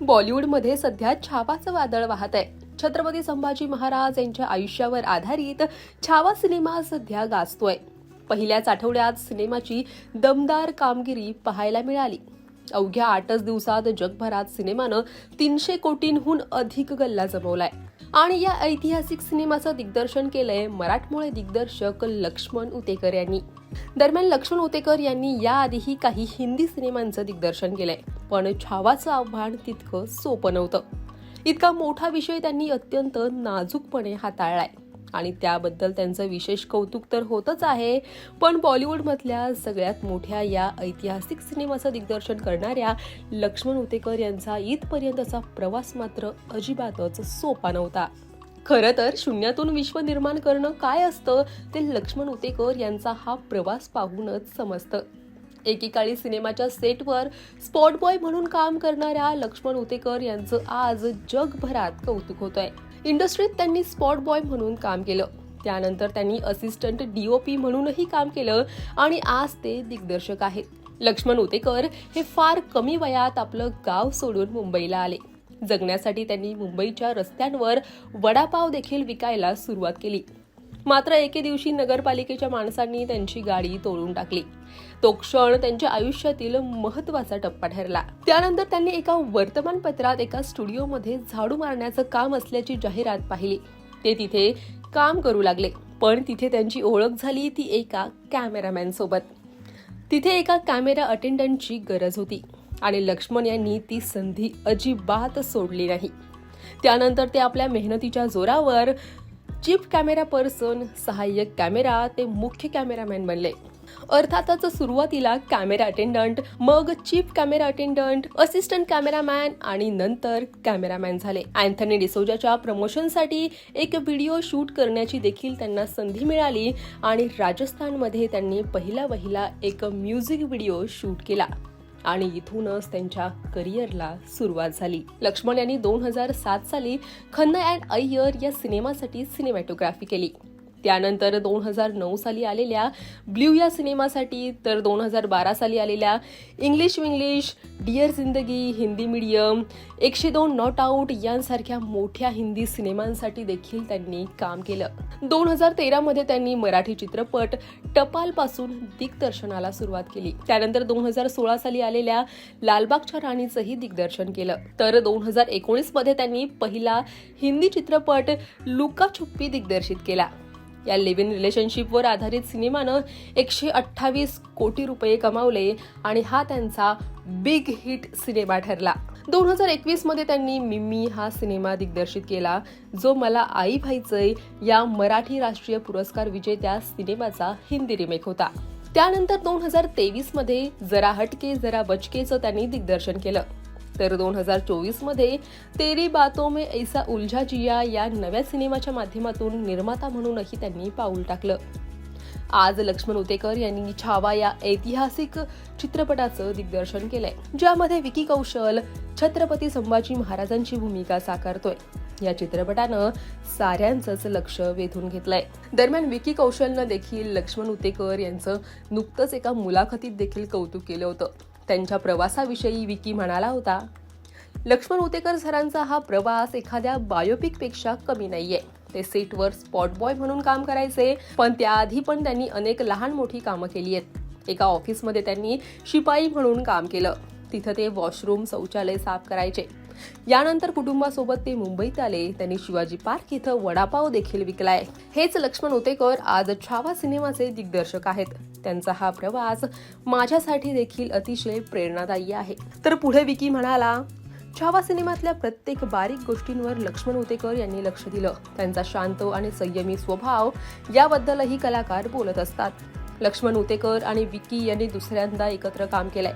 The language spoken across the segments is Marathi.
बॉलिवूडमध्ये सध्या छावाचं वादळ वाहत आहे. छत्रपती संभाजी महाराज यांच्या आयुष्यावर आधारित छावा सिनेमा सध्या गाजतोय. पहिल्याच आठवड्यात सिनेमाची दमदार कामगिरी पाहायला मिळाली. अवघ्या आठच दिवसात जगभरात सिनेमानं तीनशे कोटींहून अधिक गल्ला जमवलाय. आणि या ऐतिहासिक सिनेमाचं दिग्दर्शन केलंय मराठमोळे दिग्दर्शक लक्ष्मण उतेकर यांनी. दरम्यान लक्ष्मण उतेकर यांनी याआधीही काही हिंदी सिनेमांचं दिग्दर्शन केलंय. पण छावाचं आव्हान तितकं सोपं नव्हतं. इतका मोठा विषय त्यांनी अत्यंत नाजूकपणे हाताळलाय. आणि त्याबद्दल त्यांचं विशेष कौतुक तर होतच आहे पण बॉलिवूडमधल्या सगळ्यात मोठ्या या ऐतिहासिक सिनेमाचं दिग्दर्शन करणाऱ्या लक्ष्मण उतेकर यांचा इथपर्यंतचा प्रवास मात्र अजिबातच सोपा नव्हता. खरं तर शून्यातून विश्व निर्माण करणं काय असतं ते लक्ष्मण उतेकर यांचा हा प्रवास पाहूनच समजतं. एकेकाळी सिनेमाच्या सेटवर स्पॉट बॉय म्हणून काम करणाऱ्या लक्ष्मण उतेकर यांचं आज जगभरात कौतुक होत आहे इंडस्ट्रीत त्यांनी स्पॉट बॉय म्हणून काम केलं. त्यानंतर त्यांनी असिस्टंट डीओपी म्हणूनही काम केलं आणि आज ते दिग्दर्शक आहेत. लक्ष्मण उतेकर हे फार कमी वयात आपलं गाव सोडून मुंबईला आले. जगण्यासाठी त्यांनी मुंबईच्या रस्त्यांवर वडापाव देखील विकायला सुरुवात केली. मात्र एके दिवशी नगरपालिकेच्या माणसांनी त्यांची गाडी तोडून टाकली. तो क्षण त्यांच्या आयुष्यातील महत्त्वाचा टप्पा ठरला. त्यानंतर त्यांनी एका वर्तमानपत्रात एका स्टुडिओमध्ये झाडू मारण्याचं काम असल्याची जाहिरात पाहिली. ते तिथे काम करू लागले पण तिथे त्यांची ओळख झाली ती एका कॅमेरामॅन सोबत. तिथे एका कॅमेरा अटेंडंटची गरज होती आणि लक्ष्मण यांनी ती संधी अजिबात सोडली नाही. त्यानंतर ते आपल्या मेहनतीच्या जोरावर चीप कॅमेरा पर्सन सहाय्यक कॅमेरा ते मुख्य कॅमेरामॅन बनले. अर्थातच सुरुवातीला कॅमेरा अटेंडंट मग chief camera attendant assistant cameraman आणि नंतर कॅमेरामॅन झाले. अँथनी डिसोजाच्या प्रमोशनसाठी एक व्हिडिओ शूट करण्याची देखील त्यांना संधी मिळाली आणि राजस्थानमध्ये त्यांनी पहिला वहिला एक म्युझिक व्हिडिओ शूट केला. आणि इथूनच त्यांच्या करिअरला सुरुवात झाली. लक्ष्मण यांनी दोन हजार सात साली खन्ना अँड अय्यर या सिनेमासाठी सिनेमॅटोग्राफी केली. त्यानंतर दोन हजार नऊ साली आलेल्या ब्ल्यू या सिनेमासाठी तर दोन हजार बारा साली आलेल्या इंग्लिश विंग्लिश डिअर जिंदगी हिंदी मीडियम एकशे दोन नॉट आऊट यांसारख्या मोठ्या हिंदी सिनेमांसाठी देखील त्यांनी काम केलं. दोन हजार तेरामध्ये त्यांनी मराठी चित्रपट टपालपासून दिग्दर्शनाला सुरुवात केली. त्यानंतर दोन हजार सोळा साली आलेल्या लालबागच्या राणीचंही दिग्दर्शन केलं. तर दोन हजार एकोणीसमध्ये त्यांनी पहिला हिंदी चित्रपट लुका छुप्पी दिग्दर्शित केला. या लिव्ह इन रिलेशनशिपवर आधारित सिनेमानं एकशे अठ्ठावीस कोटी रुपये कमावले आणि हा त्यांचा बिग हिट सिनेमा ठरला. दोन हजार एकवीसमध्ये त्यांनी मिम्मी हा सिनेमा दिग्दर्शित केला जो मला आई व्हायचंय या मराठी राष्ट्रीय पुरस्कार विजेत्या सिनेमाचा हिंदी रिमेक होता. त्यानंतर दोन हजार तेवीसमध्ये जरा हटके जरा बचकेचं त्यांनी दिग्दर्शन केलं. तर दोन हजार चोवीसमध्ये तेरी बातो मे ऐसा उलझा जिया या नव्या सिनेमाच्या माध्यमातून निर्माता म्हणूनही त्यांनी पाऊल टाकलं. आज लक्ष्मण उतेकर यांनी छावा या ऐतिहासिक चित्रपटाचं दिग्दर्शन केलंय ज्यामध्ये विकी कौशल छत्रपती संभाजी महाराजांची भूमिका साकारतोय. या चित्रपटानं साऱ्यांचंच लक्ष वेधून घेतलंय. दरम्यान विकी कौशलनं देखील लक्ष्मण उतेकर यांचं नुकतंच एका मुलाखतीत देखील कौतुक केलं होतं. त्यांच्या प्रवासाविषयी विकी म्हणाला होता लक्ष्मण उतेकर सरांचा हा प्रवास एखाद्या बायोपिकपेक्षा कमी नाहीये. ते सेटवर स्पॉट बॉय म्हणून काम करायचे पण त्याआधी पण त्यांनी अनेक लहान मोठी कामं केली आहेत. एका ऑफिसमध्ये त्यांनी शिपाई म्हणून काम केलं. तिथं ते वॉशरूम शौचालय साफ करायचे. यानंतर कुटुंबासोबत ते मुंबईत आले. त्यांनी शिवाजी पार्क इथं वडापाव देखील विकलाय. हेच लक्ष्मण उतेकर आज छावा सिनेमाचे दिग्दर्शक आहेत. त्यांचा हा प्रवास माझ्यासाठी देखील अतिशय प्रेरणादायी आहे. तर पुढे विकी म्हणाला छावा सिनेमातल्या प्रत्येक बारीक गोष्टींवर लक्ष्मण उतेकर यांनी लक्ष दिलं. त्यांचा शांत आणि संयमी स्वभाव याबद्दलही कलाकार बोलत असतात. लक्ष्मण उतेकर आणि विकी यांनी दुसऱ्यांदा एकत्र काम केलंय.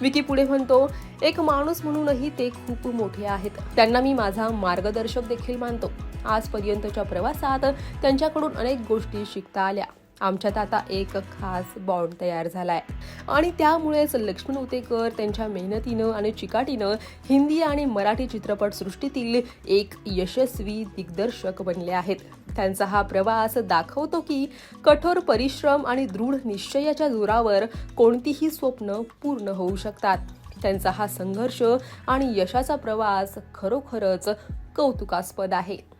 विकी पुढे म्हणतो एक माणूस म्हणूनही ते खूप मोठे आहेत. त्यांना मी माझा मार्गदर्शक देखील मानतो. आजपर्यंतच्या प्रवासात त्यांच्याकडून अनेक गोष्टी शिकता आल्या. आमच्यात आता एक खास बॉन्ड तयार झालाय. आणि त्यामुळेच लक्ष्मण उतेकर त्यांच्या मेहनतीनं आणि चिकाटीनं हिंदी आणि मराठी चित्रपटसृष्टीतील एक यशस्वी दिग्दर्शक बनले आहेत. त्यांचा हा प्रवास दाखवतो की कठोर परिश्रम आणि दृढ निश्चयाच्या जोरावर कोणतीही स्वप्न पूर्ण होऊ शकतात. त्यांचा हा संघर्ष आणि यशाचा प्रवास खरोखरच कौतुकास्पद आहे.